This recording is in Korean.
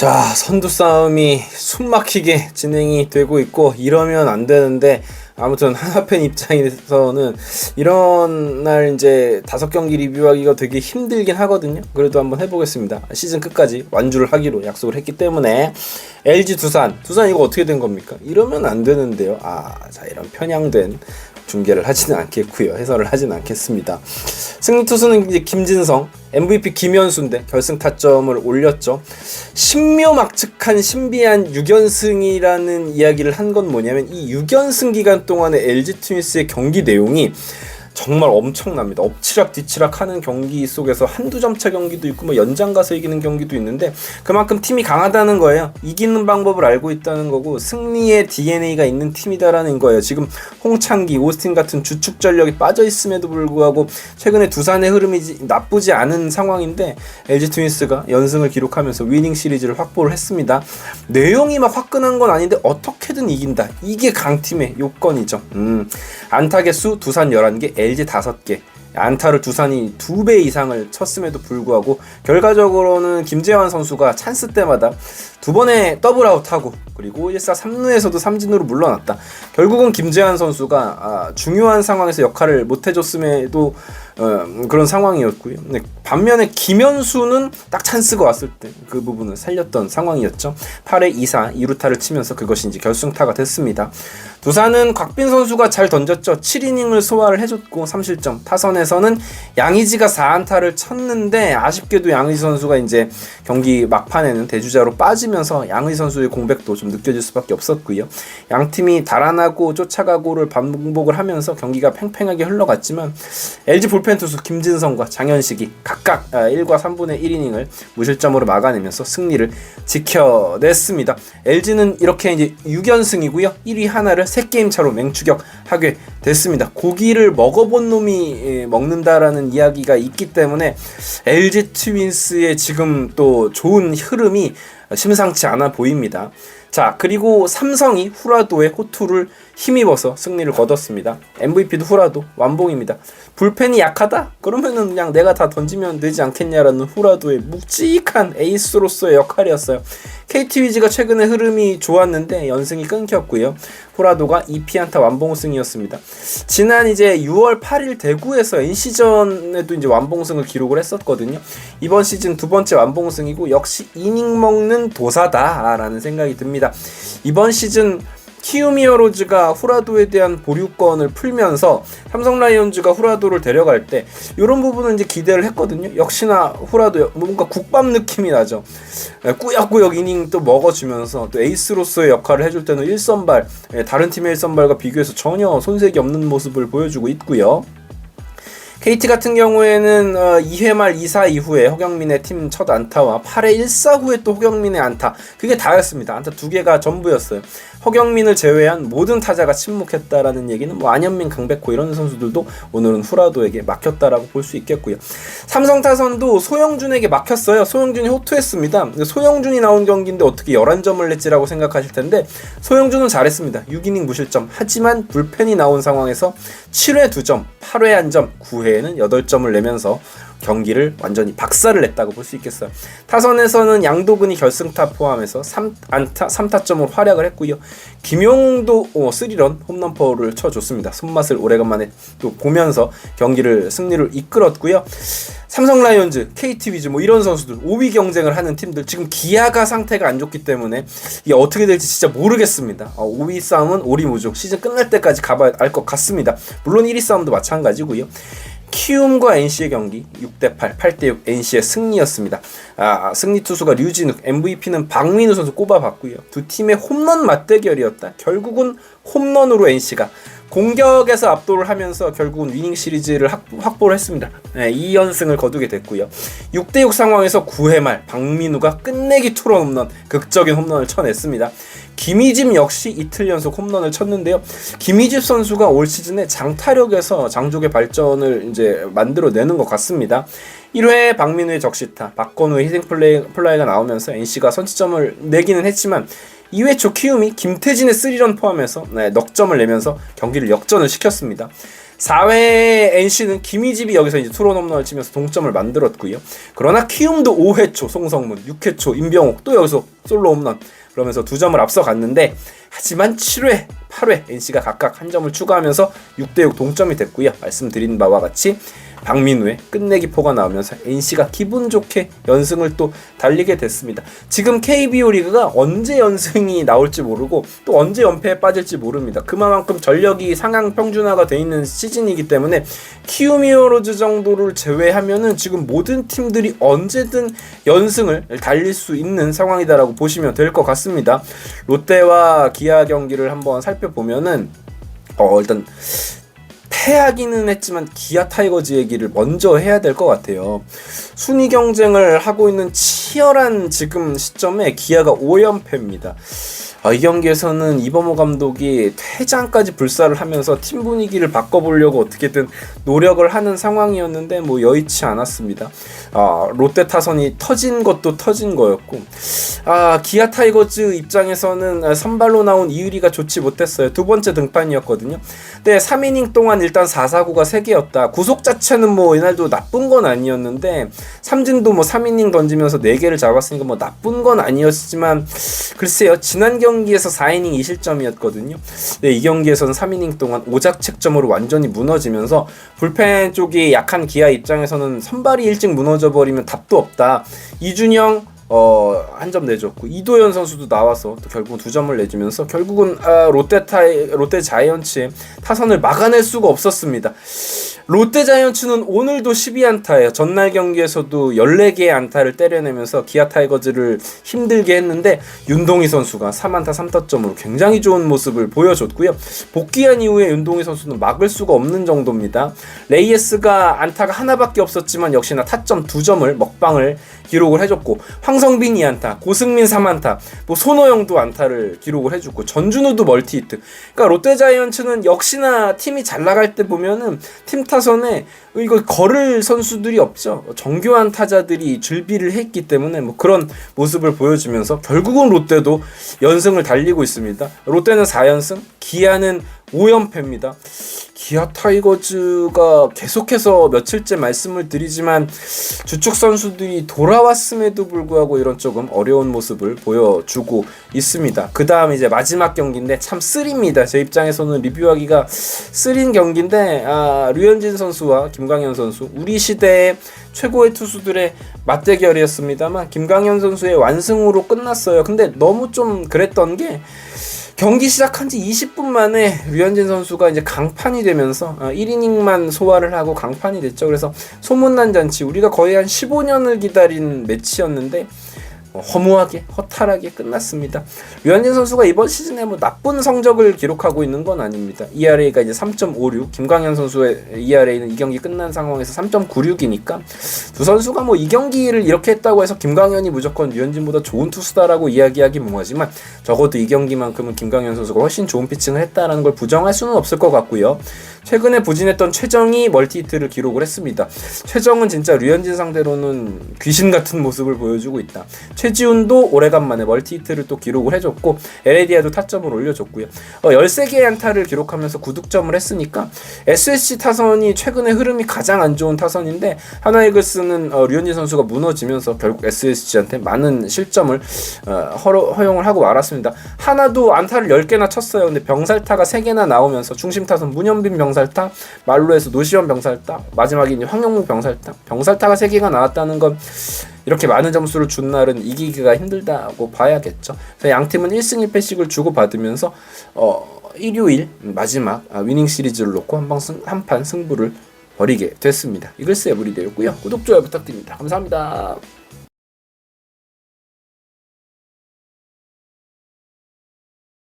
자, 선두 싸움이 숨막히게 진행이 되고 있고 이러면 안 되는데 아무튼 하나팬 입장에서는 이런 날 이제 다섯 경기 리뷰하기가 되게 힘들긴 하거든요. 그래도 한번 해보겠습니다. 시즌 끝까지 완주를 하기로 약속을 했기 때문에 LG 두산, 두산 이거 어떻게 된 겁니까? 이러면 안 되는데요. 아, 자 이런 편향된 중계를 하지는 않겠고요. 해설을 하지는 않겠습니다. 승리 투수는 이제 김진성, MVP 김현수인데 결승 타점을 올렸죠. 신묘막측한 신비한 6연승이라는 이야기를 한 건 뭐냐면 이 6연승 기간 동안에 LG 트윈스의 경기 내용이 정말 엄청납니다. 엎치락 뒤치락 하는 경기 속에서 한두 점차 경기도 있고 뭐 연장 가서 이기는 경기도 있는데 그만큼 팀이 강하다는 거예요. 이기는 방법을 알고 있다는 거고 승리의 DNA가 있는 팀이다라는 거예요. 지금 홍창기, 오스틴 같은 주축 전력이 빠져 있음에도 불구하고 최근에 두산의 흐름이 나쁘지 않은 상황인데 LG 트윈스가 연승을 기록하면서 위닝 시리즈를 확보를 했습니다. 내용이 막 화끈한 건 아닌데 어떻게든 이긴다. 이게 강팀의 요건이죠. 음. 안타 개수 두산 11개, LG 5개. 안타를 두산이 두배 이상을 쳤음에도 불구하고 결과적으로는 김재환 선수가 찬스 때마다 두 번의 더블아웃하고 그리고 1사 3루에서도 삼진으로 물러났다. 결국은 김재환 선수가 아, 중요한 상황에서 역할을 못 해줬음에도 어, 그런 상황이었고요. 네, 반면에 김현수는 딱 찬스가 왔을 때 그 부분을 살렸던 상황이었죠. 8회 2사 2루타를 치면서 그것이 이제 결승타가 됐습니다. 두산은 곽빈 선수가 잘 던졌죠. 7이닝을 소화를 해줬고 3실점. 타선에서는 양의지가 4안타를 쳤는데 아쉽게도 양의지 선수가 이제 경기 막판에는 대주자로 빠지면서 양의지 선수의 공백도 좀 느껴질 수밖에 없었고요. 양 팀이 달아나고 쫓아가고를 반복을 하면서 경기가 팽팽하게 흘러갔지만 LG 불펜 투수 김진성과 장현식이 각각 1과 3분의 1이닝을 무실점으로 막아내면서 승리를 지켜냈습니다. LG는 이렇게 이제 6연승이고요. 1위 하나를 3게임 차로 맹추격하게 됐습니다. 고기를 먹어본 놈이 먹는다라는 이야기가 있기 때문에 LG 트윈스의 지금 또 좋은 흐름이 심상치 않아 보입니다. 자, 그리고 삼성이 후라도의 호투를 힘입어서 승리를 거뒀습니다. MVP도 후라도 완봉입니다. 불펜이 약하다? 그러면은 그냥 내가 다 던지면 되지 않겠냐라는 후라도의 묵직한 에이스로서의 역할이었어요. KT 위즈가 최근에 흐름이 좋았는데 연승이 끊겼고요. 후라도가 2피안타 완봉승이었습니다. 지난 이제 6월 8일 대구에서 NC전에도 이제 완봉승을 기록을 했었거든요. 이번 시즌 두 번째 완봉승이고 역시 이닝 먹는 도사다라는 생각이 듭니다. 이번 시즌 키우미어로즈가 후라도에 대한 보류권을 풀면서 삼성 라이온즈가 후라도를 데려갈 때 이런 부분은 이제 기대를 했거든요. 역시나 후라도 뭔가 국밥 느낌이 나죠. 예, 꾸역꾸역 이닝 또 먹어주면서 또 에이스로서의 역할을 해줄 때는 1선발 예, 다른 팀의 1선발과 비교해서 전혀 손색이 없는 모습을 보여주고 있고요. KT 같은 경우에는 어, 2회 말 2사 이후에 허경민의 팀 첫 안타와 8회 1사 후에 또 허경민의 안타 그게 다였습니다. 안타 두 개가 전부였어요. 허경민을 제외한 모든 타자가 침묵했다라는 얘기는 뭐 안현민, 강백호 이런 선수들도 오늘은 후라도에게 막혔다라고 볼 수 있겠고요. 삼성 타선도 소영준에게 막혔어요. 소영준이 호투했습니다. 소영준이 나온 경기인데 어떻게 11점을 냈지라고 생각하실 텐데 소영준은 잘했습니다. 6이닝 무실점. 하지만 불펜이 나온 상황에서 7회 2점, 8회 1점, 9회에는 8점을 내면서 경기를 완전히 박살을 냈다고 볼 수 있겠어요. 타선에서는 양도근이 결승타 포함해서 3 안타 3타점으로 활약을 했고요. 김용도 어, 3런 홈런포를 쳐줬습니다. 손맛을 오래간만에 또 보면서 경기를 승리를 이끌었고요. 삼성 라이온즈, KT 위즈 뭐 이런 선수들 5위 경쟁을 하는 팀들 지금 기아가 상태가 안 좋기 때문에 이게 어떻게 될지 진짜 모르겠습니다. 어, 5위 싸움은 오리무족 시즌 끝날 때까지 가봐야 알 것 같습니다. 물론 1위 싸움도 마찬가지고요. 키움과 NC의 경기 6대8, 8대6 NC의 승리였습니다. 아, 승리 투수가 류진욱, MVP는 박민우 선수 꼽아봤고요. 두 팀의 홈런 맞대결이었다. 결국은 홈런으로 NC가 공격에서 압도를 하면서 결국은 위닝 시리즈를 확보 를 했습니다. 네, 2연승을 거두게 됐고요. 6대6 상황에서 9회 말 박민우가 끝내기 투런 홈런, 극적인 홈런을 쳐냈습니다. 김희집 역시 이틀 연속 홈런을 쳤는데요. 김희집 선수가 올 시즌에 장타력에서 장족의 발전을 이제 만들어내는 것 같습니다. 1회 박민우의 적시타, 박건우의 희생 플레이, 플라이가 나오면서 NC가 선취점을 내기는 했지만 2회 초 키움이 김태진의 3런 포함해서 네, 넉점을 내면서 경기를 역전을 시켰습니다. 4회 NC는 김희집이 여기서 이제 투런 홈런을 치면서 동점을 만들었고요. 그러나 키움도 5회 초 송성문, 6회 초 임병옥 또 여기서 솔로 홈런 그러면서 두 점을 앞서갔는데 하지만 7회, 8회 NC가 각각 한 점을 추가하면서 6대6 동점이 됐고요. 말씀드린 바와 같이 박민우의 끝내기 포가 나오면서 NC가 기분 좋게 연승을 또 달리게 됐습니다. 지금 KBO 리그가 언제 연승이 나올지 모르고 또 언제 연패에 빠질지 모릅니다. 그만큼 전력이 상향 평준화가 돼 있는 시즌이기 때문에 키우미어로즈 정도를 제외하면은 지금 모든 팀들이 언제든 연승을 달릴 수 있는 상황이다라고 보시면 될 것 같습니다. 롯데와 기아 경기를 한번 살펴보면은 어 일단 패하기는 했지만 기아 타이거즈 얘기를 먼저 해야 될 것 같아요. 순위 경쟁을 하고 있는 치열한 지금 시점에 기아가 5연패입니다. 아, 이 경기에서는 이범호 감독이 퇴장까지 불사를 하면서 팀 분위기를 바꿔보려고 어떻게든 노력을 하는 상황이었는데 뭐 여의치 않았습니다. 아, 롯데 타선이 터진 것도 터진 거였고 아, 기아 타이거즈 입장에서는 선발로 나온 이유리가 좋지 못했어요. 두 번째 등판이었거든요. 근데 3이닝 동안 일단 4사구가 3개였다. 구속 자체는 뭐 이날도 나쁜 건 아니었는데 삼진도 뭐 3이닝 던지면서 4개를 잡았으니까 뭐 나쁜 건 아니었지만 글쎄요. 지난 경 기에서 4이닝 2실점이었거든요. 네, 이 경기에서는 3이닝 동안 오작 책점으로 완전히 무너지면서 불펜 쪽이 약한 기아 입장에서는 선발이 일찍 무너져 버리면 답도 없다. 이준영 어, 한 점 내줬고 이도현 선수도 나와서 또 결국 두 점을 내주면서 결국은 아, 롯데 타이 롯데 자이언츠의 타선을 막아낼 수가 없었습니다. 롯데 자이언츠는 오늘도 12안타예요. 전날 경기에서도 14개의 안타를 때려내면서 기아 타이거즈를 힘들게 했는데 윤동희 선수가 3안타 3타점으로 굉장히 좋은 모습을 보여줬고요. 복귀한 이후에 윤동희 선수는 막을 수가 없는 정도입니다. 레이에스가 안타가 하나밖에 없었지만 역시나 타점 2점을 먹방을 기록을 해줬고 황성빈 2안타, 고승민 3안타, 뭐 손호영도 안타를 기록을 해줬고 전준우도 멀티히트. 그러니까 롯데자이언츠는 역시나 팀이 잘 나갈 때 보면은 팀 타선에 이거 걸을 선수들이 없죠. 정교한 타자들이 줄비를 했기 때문에 뭐 그런 모습을 보여주면서 결국은 롯데도 연승을 달리고 있습니다. 롯데는 4연승, 기아는 5연패입니다. 기아 타이거즈가 계속해서 며칠째 말씀을 드리지만 주축 선수들이 돌아왔음에도 불구하고 이런 조금 어려운 모습을 보여주고 있습니다. 그 다음 이제 마지막 경기인데 참 쓰립니다. 제 입장에서는 리뷰하기가 쓰린 경기인데 아, 류현진 선수와 김광현 선수 우리 시대의 최고의 투수들의 맞대결이었습니다만 김광현 선수의 완승으로 끝났어요. 근데 너무 좀 그랬던 게 경기 시작한 지 20분 만에 류현진 선수가 이제 강판이 되면서 1이닝만 소화를 하고 강판이 됐죠. 그래서 소문난 잔치 우리가 거의 한 15년을 기다린 매치였는데 뭐 허무하게 허탈하게 끝났습니다. 류현진 선수가 이번 시즌에 뭐 나쁜 성적을 기록하고 있는 건 아닙니다. ERA가 이제 3.56, 김광현 선수의 ERA는 이 경기 끝난 상황에서 3.96이니까 두 선수가 뭐 이 경기를 이렇게 했다고 해서 김광현이 무조건 류현진보다 좋은 투수다라고 이야기하기 뭐하지만 적어도 이 경기만큼은 김광현 선수가 훨씬 좋은 피칭을 했다라는 걸 부정할 수는 없을 것 같고요. 최근에 부진했던 최정이 멀티히트를 기록을 했습니다. 최정은 진짜 류현진 상대로는 귀신 같은 모습을 보여주고 있다. 최지훈도 오래간만에 멀티히트를 또 기록을 해줬고 에레디아도 타점을 올려줬고요. 어, 13개의 안타를 기록하면서 9득점을 했으니까 SSC 타선이 최근에 흐름이 가장 안 좋은 타선인데 하나이글스는 어, 류현진 선수가 무너지면서 결국 SSG한테 많은 실점을 어, 허, 허용을 하고 말았습니다. 하나도 안타를 10개나 쳤어요. 근데 병살타가 3개나 나오면서 중심 타선 문현빈 병살타, 말로에서 노시원 병살타, 마지막에 황영무 병살타, 병살타가 3개가 나왔다는 건 이렇게 많은 점수를 준 날은 이기기가 힘들다고 봐야겠죠. 그래서 양 팀은 1승 1패씩을 주고받으면서 어, 일요일 마지막 아, 위닝 시리즈를 놓고 한판 승부를 벌이게 됐습니다. 이글스의 무리되었고요. 구독, 좋아요 부탁드립니다. 감사합니다.